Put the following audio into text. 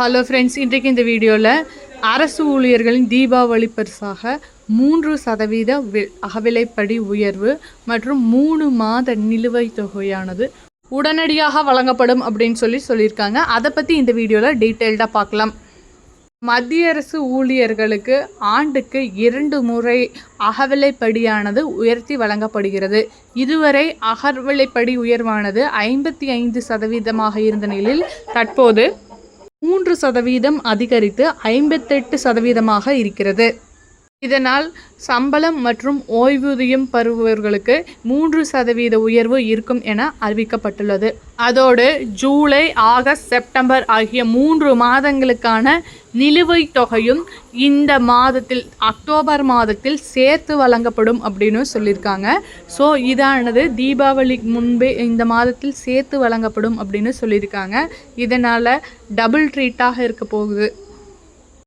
Hello friends இன்றைக்கு இந்த வீடியோவில் அரசு ஊழியர்களின் தீபாவளி பரிசாக மூன்று சதவீத அகவிலைப்படி உயர்வு மற்றும் மூணு மாத நிலுவைத் தொகையானது உடனடியாக வழங்கப்படும் அப்படின்னு சொல்லி சொல்லியிருக்காங்க. அதை பற்றி இந்த வீடியோவில் டீட்டெயில்டாக பார்க்கலாம் மத்திய அரசு ஊழியர்களுக்கு ஆண்டுக்கு இரண்டு முறை அகவிலைப்படியானது உயர்த்தி வழங்கப்படுகிறது. இதுவரை அகவிலைப்படி உயர்வானது ஐம்பத்தி ஐந்து சதவீதமாக இருந்த நிலையில் தற்போது மூன்று சதவீதம் அதிகரித்து ஐம்பத்தெட்டு சதவீதமாக இருக்கிறது. இதனால் சம்பளம் மற்றும் ஓய்வூதியம் பெறுபவர்களுக்கு மூன்று சதவீத உயர்வு இருக்கும் என அறிவிக்கப்பட்டுள்ளது. அதோடு ஜூலை ஆகஸ்ட் செப்டம்பர் ஆகிய மூன்று மாதங்களுக்கான நிலுவைத் தொகையும் இந்த மாதத்தில் அக்டோபர் மாதத்தில் சேர்த்து வழங்கப்படும் அப்படின்னு சொல்லியிருக்காங்க. ஸோ இதானது தீபாவளிக்கு முன்பே இந்த மாதத்தில் சேர்த்து வழங்கப்படும் அப்படின்னு சொல்லியிருக்காங்க. இதனால் டபுள் ட்ரீட்டாக இருக்க போகுது.